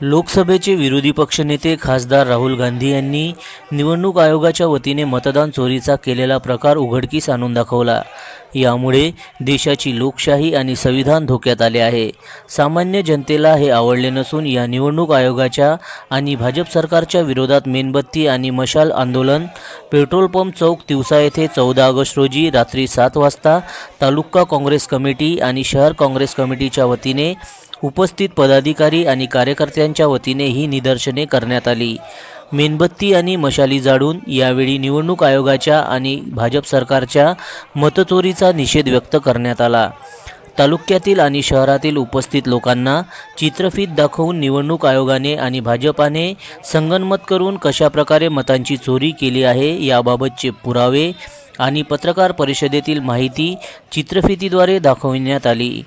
लोकसभेचे विरोधी पक्षनेते खासदार राहुल गांधी यांनी निवडणूक आयोगाच्या वतीने मतदान चोरीचा केलेला प्रकार उघडकीस आणून दाखवला. यामुळे देशाची लोकशाही आणि संविधान धोक्यात आले आहे. सामान्य जनतेला हे आवडले नसून या निवडणूक आयोगाच्या आणि भाजप सरकारच्या विरोधात मेणबत्ती आणि मशाल आंदोलन पेट्रोल पंप चौक तिवसा येथे चौदा ऑगस्ट रोजी रात्री सात वाजता तालुका काँग्रेस कमिटी आणि शहर काँग्रेस कमिटीच्या वतीने उपस्थित पदाधिकारी आणि कार्यकर्त्यांच्या वतीने ही निदर्शने करण्यात आली. मेणबत्ती आणि मशाली जाळून यावेळी निवडणूक आयोगाच्या आणि भाजप सरकारच्या मतचोरीचा निषेध व्यक्त करण्यात आला. तालुक्यातील आणि शहरातील उपस्थित लोकांना चित्रफित दाखवून निवडणूक आयोगाने आणि भाजपाने संगनमत करून कशाप्रकारे मतांची चोरी केली आहे याबाबतचे पुरावे आणि पत्रकार परिषदेतील माहिती चित्रफितीद्वारे दाखविण्यात आली.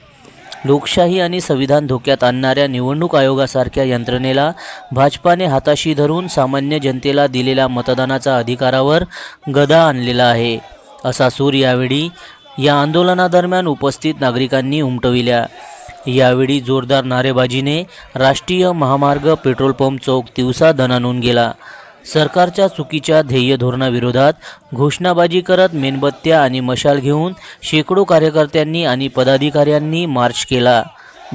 लोकशाही आणि संविधान धोक्यात आणणाऱ्या निवडणूक आयोगासारख्या यंत्रणेला भाजपाने हाताशी धरून सामान्य जनतेला दिलेल्या मतदानाचा अधिकारावर गदा आणलेला आहे असा सूर यावेळी या आंदोलनादरम्यान उपस्थित नागरिकांनी उमटविल्या. यावेळी जोरदार नारेबाजीने राष्ट्रीय महामार्ग पेट्रोल पंप चौक तिवसा दणानून गेला. सरकारच्या चुकीच्या ध्येय धोरणाविरोधात घोषणाबाजी करत मेणबत्त्या आणि मशाल घेऊन शेकडो कार्यकर्त्यांनी आणि पदाधिकाऱ्यांनी मार्च केला.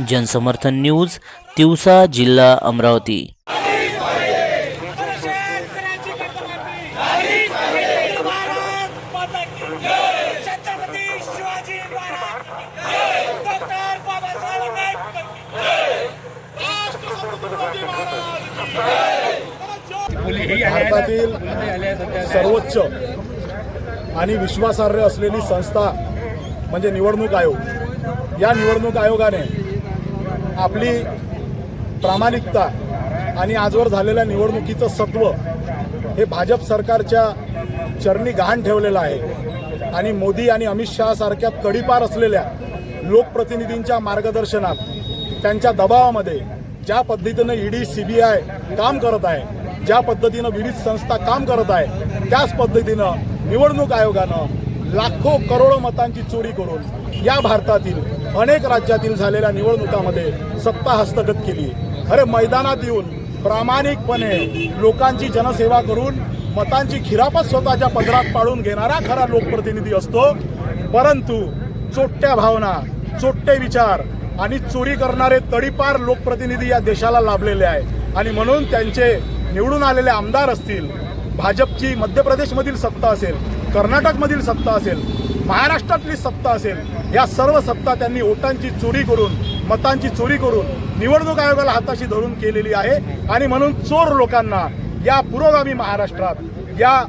जनसमर्थन न्यूज तिवसा जिल्हा अमरावती शेतकऱ्याची कर्तव्य भारत माता की जय. छत्रपती शिवाजी महाराज डॉक्टर बाबासाहेब आंबेडकर की जय. राष्ट्रसंत तुकडोजी महाराज भारतातील सर्वोच्च आणि विश्वासार्ह असलेली संस्था म्हणजे निवडणूक आयोग. या निवडणूक आयोगाने आपली प्रामाणिकता आणि आजवर झालेल्या निवडणुकीचं सत्व हे भाजप सरकारच्या चरणी गहाण ठेवलेलं आहे. आणि मोदी आणि अमित शहासारख्या तडीपार असलेल्या लोकप्रतिनिधींच्या मार्गदर्शनात त्यांच्या दबावामध्ये ज्या पद्धतीनं ईडी सीबीआय काम करत आहे ज्या पद्धतीनं विविध संस्था काम करत आहे त्याच पद्धतीनं निवडणूक आयोगानं लाखो करोडो मतांची चोरी करून या भारतातील अनेक राज्यातील झालेल्या निवडणुकामध्ये सत्ता हस्तगत केली. अरे मैदानात येऊन प्रामाणिकपणे लोकांची जनसेवा करून मतांची खिरापत स्वतःच्या पदरात पाडून घेणारा खरा लोकप्रतिनिधी असतो. परंतु चोट्ट्या भावना चोट्टे विचार आणि चोरी करणारे तडीपार लोकप्रतिनिधी या देशाला लाभलेले आहे. आणि म्हणून त्यांचे निवडून आलेले आमदार असतील भाजपची मध्य प्रदेशमधील सत्ता असेल कर्नाटकमधील सत्ता असेल महाराष्ट्रातली सत्ता असेल या सर्व सत्ता त्यांनी वोटांची चोरी करून मतांची चोरी करून निवडणूक आयोगाला हाताशी धरून केलेली आहे. आणि म्हणून चोर लोकांना या पुरोगामी महाराष्ट्रात या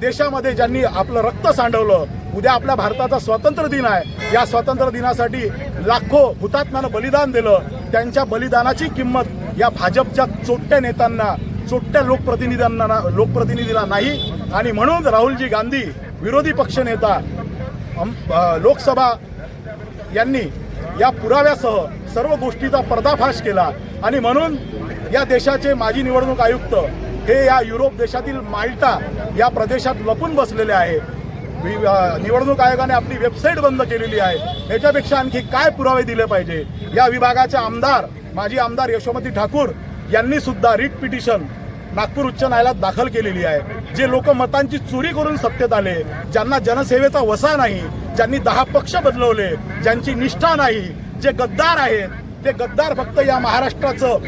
देशामध्ये ज्यांनी आपलं रक्त सांडवलं उद्या आपल्या भारताचा स्वातंत्र्य दिन आहे. या स्वातंत्र्य दिनासाठी लाखो हुतात्म्यानं बलिदान दिलं. त्यांच्या बलिदानाची किंमत या भाजपच्या चोट्ट्या नेत्यांना चोट्ट्या लोकप्रतिनिधींना लोकप्रतिनिधीला नाही. आणि म्हणून राहुलजी गांधी विरोधी पक्षनेता लोकसभा यांनी या पुराव्यासह सर्व गोष्टीचा पर्दाफाश केला. आणि म्हणून या देशाचे माजी निवडणूक आयुक्त हे या युरोप देशातील माल्टा या प्रदेशात लपून बसलेले आहे. वि- निवडणूक आयोगाने आपली वेबसाईट बंद केलेली आहे. याच्यापेक्षा आणखी काय पुरावे दिले पाहिजे? या विभागाचे आमदार माजी आमदार यशोमती ठाकूर यांनी सुद्धा रिट पिटिशन नागपूर उच्च न्यायालयात दाखल केलेली आहे. जे लोक मतांची चोरी करून सत्तेत आले ज्यांना जनसेवेचा वसा नाही ज्यांनी दहा पक्ष बदलवले ज्यांची निष्ठा नाही जे गद्दार आहेत ते गद्दार फक्त या महाराष्ट्राचं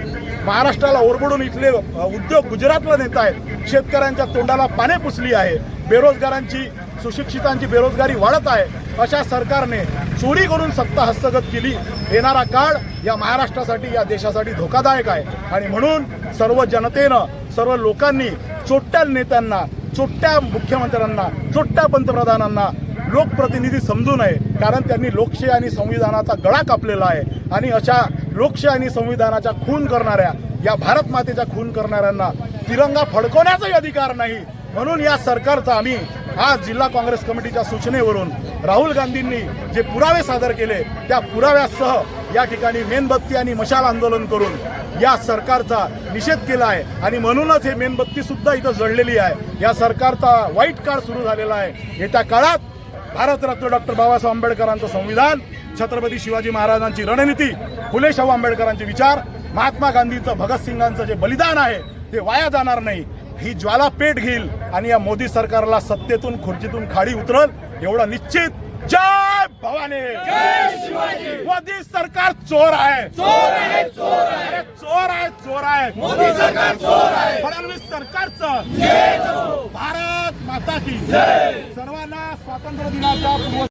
महाराष्ट्राला ओरबडून इथले उद्योग गुजरातला नेत आहेत. शेतकऱ्यांच्या तोंडाला पाने पुसली आहे. बेरोजगारांची सुशिक्षितांची बेरोजगारी वाढत आहे अशा सरकारने चोरी करून सत्ता हस्तगत केली. येणारा काळ या महाराष्ट्रासाठी या देशासाठी धोकादायक आहे. आणि म्हणून सर्व जनतेनं सर्व लोकांनी चोट्ट्या नेत्यांना चोट्ट्या मुख्यमंत्र्यांना चोट्ट्या पंतप्रधानांना लोकप्रतिनिधी समजू नये. कारण त्यांनी लोकशाही आणि संविधानाचा गळा कापलेला आहे. आणि अशा लोकशाही आणि संविधानाच्या खून करणाऱ्या या भारत मातेच्या खून करणाऱ्यांना तिरंगा फडकवण्याचाही अधिकार नाही. म्हणून या सरकारचा आम्ही आज जिल्हा काँग्रेस कमिटीच्या सूचनेवरून राहुल गांधींनी जे पुरावे सादर केले त्या पुराव्यासह या ठिकाणी मेणबत्ती आणि मशाल आंदोलन करून या सरकारचा निषेध केला आहे. आणि म्हणूनच हे मेणबत्ती सुद्धा इथं जळलेली आहे. या सरकारचा वाईट काळ सुरू झालेला आहे. येत्या काळात भारतरत्न डॉक्टर बाबासाहेब आंबेडकरांचं संविधान छत्रपती शिवाजी महाराजांची रणनीती फुले शाहू आंबेडकरांचे विचार महात्मा गांधीचं भगतसिंगांचं जे बलिदान आहे ते वाया जाणार नाही. ही ज्वाला पेट घेईल आणि या मोदी सरकारला सत्तेतून खुर्चीतून खाली उतरल एवढं निश्चित. जय भवानी! मोदी सरकार चोर आहे. चोर आहे चोर आहे चोर आहे. चोर आहे मोदी सरकार चोर आहे. फडणवीस सरकारचं. भारत माता की. सर्वांना स्वातंत्र्य दिनाच्या पूर्व